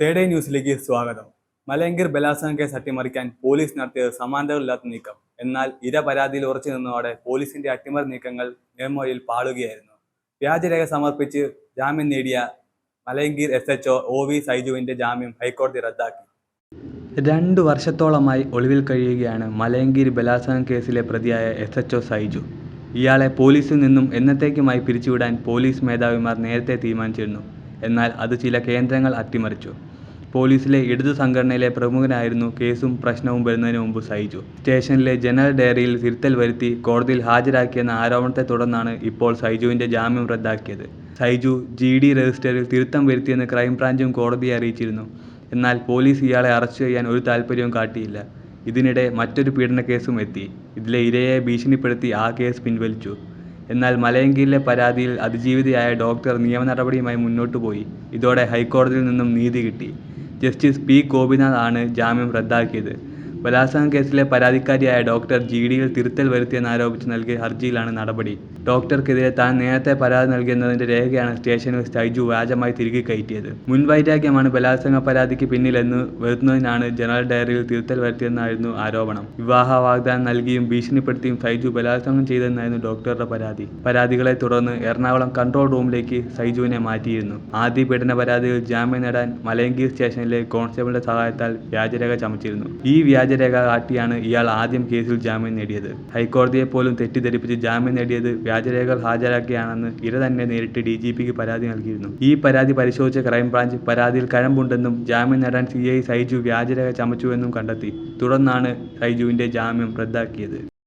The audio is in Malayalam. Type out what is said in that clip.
തേർഡ് ന്യൂസിലേക്ക് സ്വാഗതം. മലയങ്കീർ ബലാത്സംഗ കേസ് അട്ടിമറിക്കാൻ പോലീസ് നടത്തിയത് സമാന്തരമില്ലാത്ത നീക്കം. എന്നാൽ ഇര പരാതിയിൽ ഉറച്ചു നിന്നതോടെ പോലീസിന്റെ അട്ടിമറി നീക്കങ്ങൾ നിയമവഴിയിൽ പാളുകയായിരുന്നു. വ്യാജരേഖ സമർപ്പിച്ച് ജാമ്യം നേടിയ Malayinkeezh S H O V സൈജുവിന്റെ ജാമ്യം ഹൈക്കോടതി റദ്ദാക്കി. രണ്ടു വർഷത്തോളമായി ഒളിവിൽ കഴിയുകയാണ് മലയങ്കീരി ബലാത്സംഗ കേസിലെ പ്രതിയായ എസ് എച്ച് ഒ സൈജു. ഇയാളെ പോലീസിൽ നിന്നും എന്നത്തേക്കുമായി പിരിച്ചുവിടാൻ പോലീസ് മേധാവിമാർ നേരത്തെ തീരുമാനിച്ചിരുന്നു. എന്നാൽ അത് ചില കേന്ദ്രങ്ങൾ അട്ടിമറിച്ചു. പോലീസിലെ ഇടതു സംഘടനയിലെ പ്രമുഖനായിരുന്നു കേസും പ്രശ്നവും വരുന്നതിന് മുമ്പ് സൈജു. സ്റ്റേഷനിലെ ജനറൽ ഡയറിയിൽ തിരുത്തൽ വരുത്തി കോടതിയിൽ ഹാജരാക്കിയെന്ന ആരോപണത്തെ തുടർന്നാണ് ഇപ്പോൾ സൈജുവിന്റെ ജാമ്യം റദ്ദാക്കിയത്. സൈജു ജി ഡി രജിസ്റ്ററിൽ തിരുത്തം വരുത്തിയെന്ന് ക്രൈംബ്രാഞ്ചും കോടതിയെ അറിയിച്ചിരുന്നു. എന്നാൽ പോലീസ് ഇയാളെ അറസ്റ്റ് ചെയ്യാൻ ഒരു താല്പര്യവും കാട്ടിയില്ല. ഇതിനിടെ മറ്റൊരു പീഡന കേസും എത്തി. ഇതിലെ ഇരയെ ഭീഷണിപ്പെടുത്തി ആ കേസ് പിൻവലിച്ചു. എന്നാൽ മലയങ്കിലെ പരാതിയിൽ അതിജീവിതയായ ഡോക്ടർ നിയമ നടപടിയുമായി മുന്നോട്ടു പോയി ഇതോടെ ഹൈക്കോടതിയിൽ നിന്നും നീതി കിട്ടി. ജസ്റ്റിസ് പി ഗോപിനാഥ് ആണ് ജാമ്യം റദ്ദാക്കിയത്. ബലാത്സംഗ കേസിലെ പരാതിക്കാരിയായ ഡോക്ടർ ജി ഡിയിൽ തിരുത്തൽ വരുത്തിയെന്നാരോപിച്ച് നൽകിയ ഹർജിയിലാണ് നടപടി. ഡോക്ടർക്കെതിരെ താൻ നേരത്തെ പരാതി നൽകിയെന്നതിന്റെ രേഖയാണ് സ്റ്റേഷനിൽ സൈജു വ്യാജമായി തിരികെ കയറ്റിയത്. മുൻവൈരാഗ്യമാണ് ബലാത്സംഗ പരാതിക്ക് പിന്നിലെന്ന് വരുത്തുന്നതിനാണ് ജനറൽ ഡയറിയിൽ തിരുത്തൽ വരുത്തിയെന്നായിരുന്നു ആരോപണം. വിവാഹ വാഗ്ദാനം നൽകിയും ഭീഷണിപ്പെടുത്തിയും സൈജു ബലാത്സംഗം ചെയ്തെന്നായിരുന്നു ഡോക്ടറുടെ പരാതി. പരാതികളെ തുടർന്ന് എറണാകുളം കൺട്രോൾ റൂമിലേക്ക് സൈജുവിനെ മാറ്റിയിരുന്നു. ആദ്യ പീഡന പരാതിയിൽ ജാമ്യം നേടാൻ മലയങ്കീർ സ്റ്റേഷനിലെ കോൺസ്റ്റബിളിന്റെ സഹായത്താൽ വ്യാജരേഖ ചമച്ചിരുന്നു. ഈ വ്യാജരേഖ കാട്ടിയാണ് ഇയാൾ ആദ്യം കേസിൽ ജാമ്യം നേടിയത്. ഹൈക്കോടതിയെ പോലും തെറ്റിദ്ധരിപ്പിച്ച് ജാമ്യം നേടിയത് വ്യാജരേഖകൾ ഹാജരാക്കിയാണെന്ന് ഇര തന്നെ നേരിട്ട് ഡി ജി പിക്ക് പരാതി നൽകിയിരുന്നു. ഈ പരാതി പരിശോധിച്ച ക്രൈംബ്രാഞ്ച് പരാതിയിൽ കഴമ്പുണ്ടെന്നും ജാമ്യം നേടാൻ സി ഐ സൈജു വ്യാജരേഖ ചമച്ചുവെന്നും കണ്ടെത്തി. തുടർന്നാണ് സൈജുവിന്റെ ജാമ്യം റദ്ദാക്കിയത്.